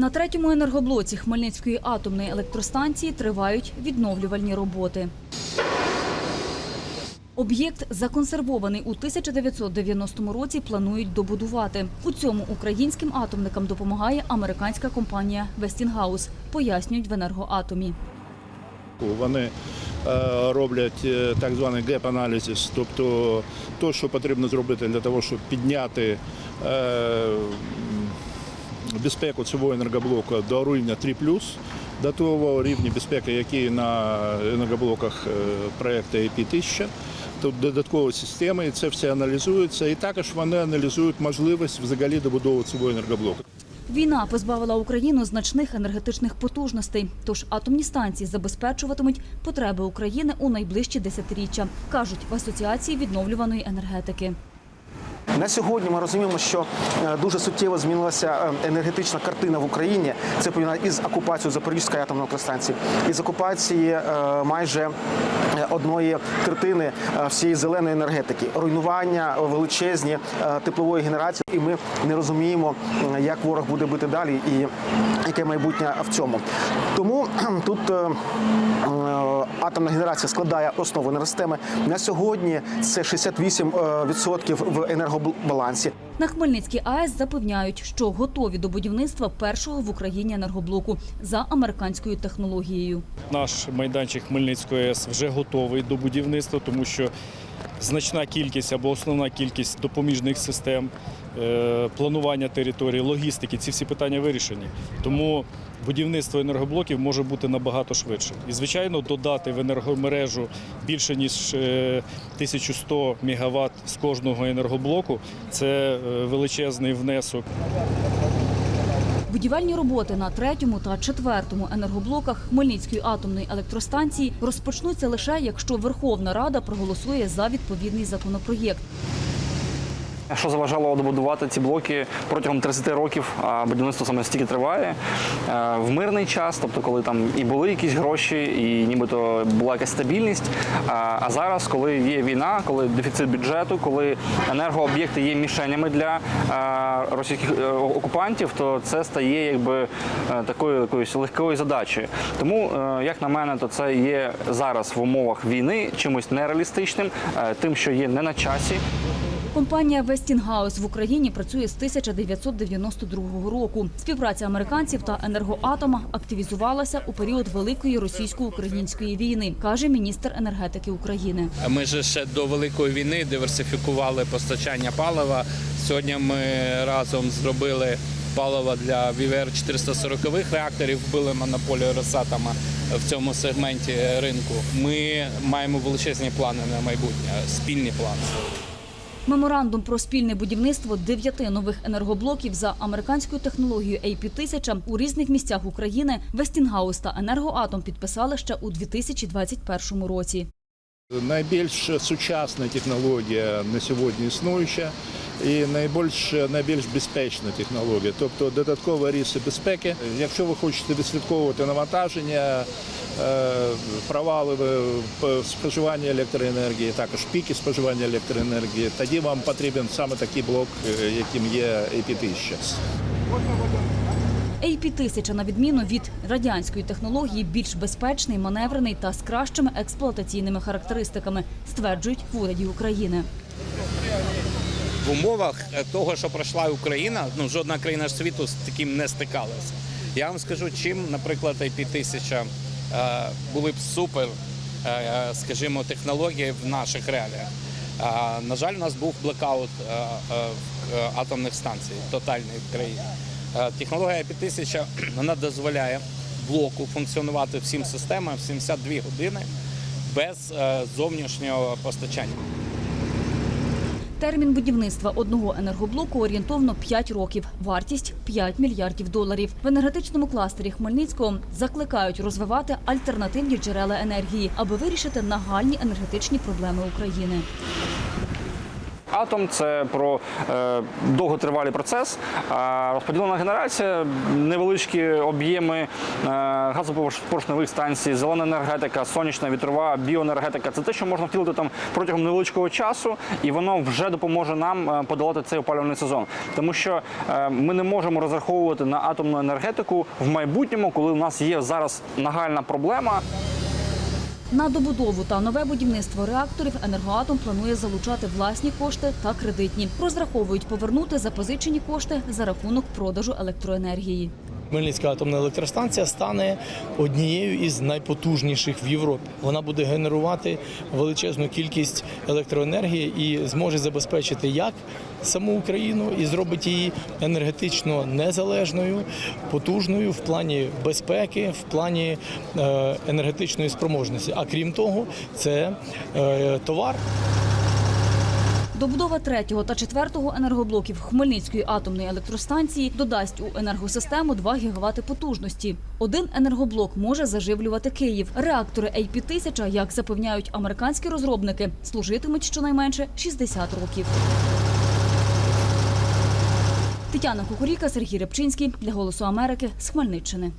На третьому енергоблоці Хмельницької атомної електростанції тривають відновлювальні роботи. Об'єкт, законсервований у 1990 році, планують добудувати. У цьому українським атомникам допомагає американська компанія Westinghouse, пояснюють в енергоатомі. Вони е, роблять е, так званий геп-аналізис, тобто то, що потрібно зробити для того, щоб підняти е, безпеку цього енергоблоку до рівня 3 до того рівня безпеки, який на енергоблоках е, проекту AP1000. Тут додаткові системи, і це все аналізується. І також вони аналізують можливість взагалі добудови цього енергоблоку. Війна позбавила Україну значних енергетичних потужностей, тож атомні станції забезпечуватимуть потреби України у найближчі десятиріччя, кажуть в асоціації відновлюваної енергетики. На сьогодні ми розуміємо, що е, дуже суттєво змінилася е, енергетична картина в Україні. Це пов'язано із окупацією Запорізької атомної електростанції, із окупації е, майже одної третини всієї зеленої енергетики, руйнування величезні теплової генерації, і ми не розуміємо, як ворог буде бити далі і яке майбутнє в цьому. Тому тут атомна генерація складає основу енергосистеми. На сьогодні це 68% в енергобалансі. На Хмельницькій АЕС запевняють, що готові до будівництва першого в Україні енергоблоку за американською технологією. Наш майданчик Хмельницької АЕС вже готовий до будівництва, тому що значна кількість або основна кількість допоміжних систем, е, планування території, логістики ці всі питання вирішені. Тому будівництво енергоблоків може бути набагато швидше. І, звичайно, додати в енергомережу більше ніж е, 1100 МВт з кожного енергоблоку це е, величезний внесок Будівельні роботи на третьому та четвертому енергоблоках Хмельницької атомної електростанції розпочнуться лише якщо Верховна Рада проголосує за відповідний законопроєкт. Що заважало добудувати ці блоки протягом 30 років, а будівництво саме стільки триває е, в мирний час, тобто коли там і були якісь гроші, і нібито була якась стабільність. А зараз, коли є війна, коли дефіцит бюджету, коли енергооб'єкти є мішенями для е, російських е, окупантів, то це стає якби такою якоюсь легкою задачею. Тому, як на мене, то це є зараз в умовах війни чимось нереалістичним, тим, що є не на часі. Компанія Westinghouse в Україні працює з 1992 року. Співпраця американців та енергоатома активізувалася у період великої російсько-української війни, каже міністр енергетики України. Ми ж ще до великої війни диверсифікували постачання палива. Сьогодні ми разом зробили паливо для ВВР 440 реакторів, вбили монополію Росатома в цьому сегменті ринку. Ми маємо величезні плани на майбутнє, спільні плани. Меморандум про спільне будівництво дев'яти нових енергоблоків за американською технологією AP1000 у різних місцях України Вестінгаус та Енергоатом підписали ще у 2021 році. Найбільш сучасна технологія на сьогодні існуюча і найбільш найбільш безпечна технологія, тобто додаткові ріси безпеки. Якщо ви хочете відслідковувати навантаження, е, провали в споживанні електроенергії, також піки споживання електроенергії, тоді вам потрібен саме такий блок, е, яким є AP1000. AP1000, на відміну від радянської технології, більш безпечний, маневрений та з кращими експлуатаційними характеристиками, стверджують в уряді України. В умовах того, що пройшла Україна, ну жодна країна світу з таким не стикалася. Я вам скажу, чим, наприклад, IP1000 е, були б супер, е, скажімо, технології в наших реаліях. На жаль, у нас був блекаут е, атомних станцій тотальний в країні. Технологія IP1000 вона дозволяє блоку функціонувати всім системам 72 години без зовнішнього постачання. Термін будівництва одного енергоблоку орієнтовно 5 років. Вартість 5 мільярдів доларів. В енергетичному кластері Хмельницького закликають розвивати альтернативні джерела енергії, аби вирішити нагальні енергетичні проблеми України. Атом, це про е, довготривалий процес. А розподілена генерація, невеличкі об'єми е, газопоршневих станцій, зелена енергетика, сонячна, вітрова, біоенергетика це те, що можна втілити там протягом невеличкого часу, і воно вже допоможе нам е, подолати цей опалювальний сезон. Тому що ми не можемо розраховувати на атомну енергетику в майбутньому, коли у нас є зараз нагальна проблема. На добудову та нове будівництво реакторів енергоатом планує залучати власні кошти та кредитні. Розраховують повернути запозичені кошти за рахунок продажу електроенергії. Хмельницька атомна електростанція стане однією із найпотужніших в Європі. Вона буде генерувати величезну кількість електроенергії і зможе забезпечити як саму Україну і зробить її енергетично незалежною, потужною в плані безпеки, в плані е, енергетичної спроможності. А крім того, це е, товар. Добудова третього та четвертого енергоблоків Хмельницької атомної електростанції додасть у енергосистему 2 гігавати потужності. Один енергоблок може заживлювати Київ. Реактори AP-1000, як запевняють американські розробники, служитимуть щонайменше 60 років. Тетяна Кукуріка, Сергій Рябчинський для Голосу Америки з Хмельниччини.